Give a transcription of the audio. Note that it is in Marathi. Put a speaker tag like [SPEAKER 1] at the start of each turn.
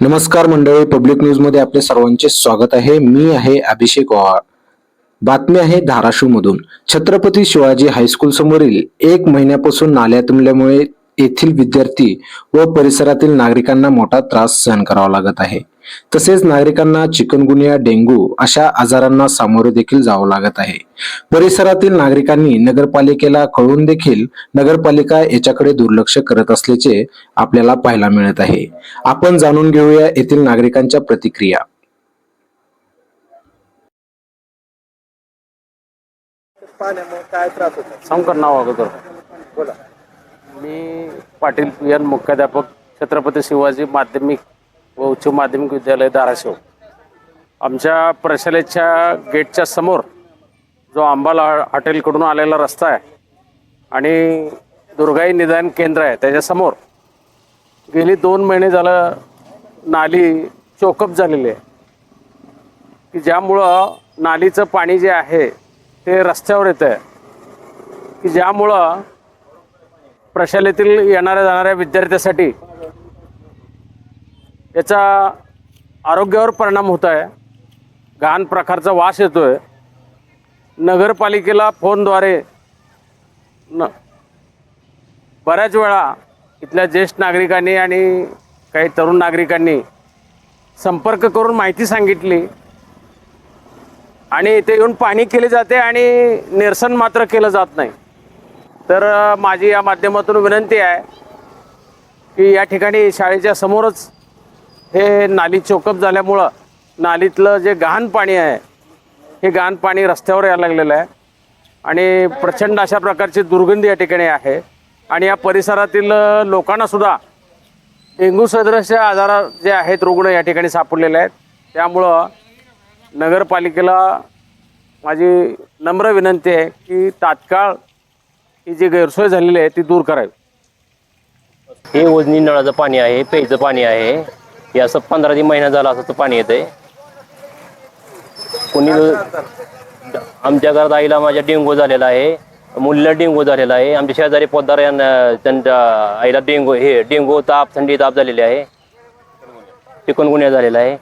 [SPEAKER 1] नमस्कार मंडळी पब्लिक न्यूजमध्ये आपले सर्वांचे स्वागत आहे. मी आहे अभिषेक ओहाळ. बातमी आहे धाराशिव मधून छत्रपती शिवाजी हायस्कूल समोरील एक महिन्यापासून नाल्या तुंबल्यामुळे येथील विद्यार्थी व परिसरातील नागरिकांना मोठा त्रास सहन करावा लागत आहे. तसेच नागरिकांना चिकनगुनिया डेंग्यू अशा आजारांना सामोरे देखील जावं लागत आहे. परिसरातील नागरिकांनी नगरपालिकेला कळून देखील नगरपालिका याच्याकडे दुर्लक्ष करत असल्याचे आपल्याला पाहायला मिळत आहे. आपण जाणून घेऊया येथील नागरिकांच्या प्रतिक्रिया.
[SPEAKER 2] पाण्यामुळे काय त्रास होतो?
[SPEAKER 3] सांगकर नाव अगोदर.
[SPEAKER 2] बोला.
[SPEAKER 3] मी पाटील पियन मुख्याध्यापक छत्रपती शिवाजी माध्यमिक व उच्च माध्यमिक विद्यालय धाराशिव. आमच्या प्रशालेच्या गेटच्या समोर जो अंबाला हॉटेलकडून आलेला रस्ता आहे आणि दुर्गाई निदान केंद्र आहे त्याच्यासमोर गेली दोन महिने झालं नाली चोकअप झालेली आहे. की ज्यामुळं नालीचं पाणी जे आहे ते रस्त्यावर येतं आहे की ज्यामुळं प्रशालेतील येणाऱ्या जाणाऱ्या विद्यार्थ्यासाठी याचा आरोग्यावर परिणाम होत आहे. घाण प्रकारचा वास येतो आहे नगरपालिकेला फोनद्वारे न बऱ्याच वेळा इथल्या ज्येष्ठ नागरिकांनी आणि काही तरुण नागरिकांनी संपर्क करून माहिती सांगितली आणि इथे येऊन पाणी केले जाते आणि निरसन मात्र केलं जात नाही. तर माझी या माध्यमातून विनंती आहे की या ठिकाणी शाळेच्या समोरच हे नाली चोकअप झाल्यामुळं नालीतलं जे घाण पाणी आहे हे घाण पाणी रस्त्यावर यायला लागलेलं आहे. आणि प्रचंड अशा प्रकारची दुर्गंधी या ठिकाणी आहे. आणि या परिसरातील लोकांनासुद्धा डेंग्यू सदृश आजार जे आहेत रुग्ण या ठिकाणी सापडलेले आहेत. त्यामुळं नगरपालिकेला माझी नम्र विनंती आहे की तात्काळ ही जी गैरसोय झालेली आहे ती दूर करावी.
[SPEAKER 4] हे ओजनी नळाचं पाणी आहे प्यायचं पाणी आहे. हे असं पंधरा ते महिना झाला असं पाणी येतंय. कोणी आमच्या घरात आईला माझ्या डेंगू झालेला आहे. मुलीला डेंगू झालेला आहे. आमच्या शेजारी पोद्दार यांना त्यांच्या आईला डेंगू हे डेंगू ताप थंडी ताप झालेली आहे. चिकनगुन्या झालेला आहे.